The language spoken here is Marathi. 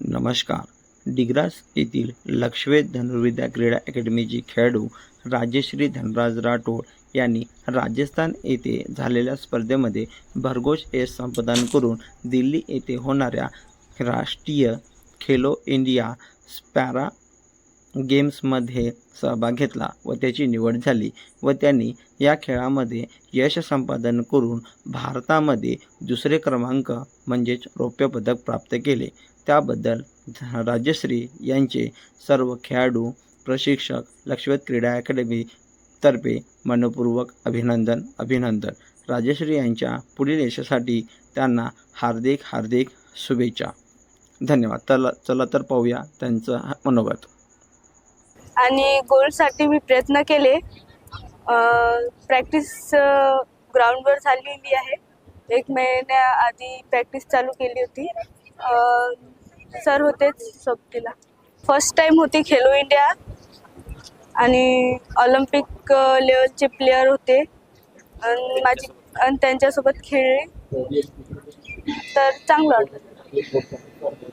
नमस्कार. डिग्रास येथील लक्षवेध धनुर्विद्या क्रीडा अकॅडमीची खेळाडू राजेश्री धनराज राठोड यांनी राजस्थान येथे झालेल्या स्पर्धेमध्ये भरघोस यश संपादन करून दिल्ली येथे होणाऱ्या राष्ट्रीय खेलो इंडिया स्पॅरा गेम्समध्ये सहभाग घेतला व त्याची निवड झाली व त्यांनी या खेळामध्ये यश संपादन करून भारतामध्ये दुसरे क्रमांक म्हणजेच रौप्य पदक प्राप्त केले. त्याबद्दल राजश्री यांचे सर्व खेळाडू प्रशिक्षक लक्षवेध क्रीडा अकॅडमी तर्फे मनपूर्वक अभिनंदन अभिनंदन. राजश्री यांच्या पुढील यशासाठी त्यांना हार्दिक हार्दिक शुभेच्छा. धन्यवाद. चला चला तर पाहूया त्यांचं मनोगत. आणि गोलसाठी मी प्रयत्न केले. प्रॅक्टिस ग्राउंडवर झालेली आहे. एक महिन्याआधी प्रॅक्टिस चालू केली होती. सर होतेच सोबतीला. फर्स्ट टाईम होती खेलो इंडिया. आणि ऑलिम्पिक लेवलचे प्लेयर होते. आणि माझी आणि त्यांच्यासोबत खेळले. तर चांगलं वाटलं.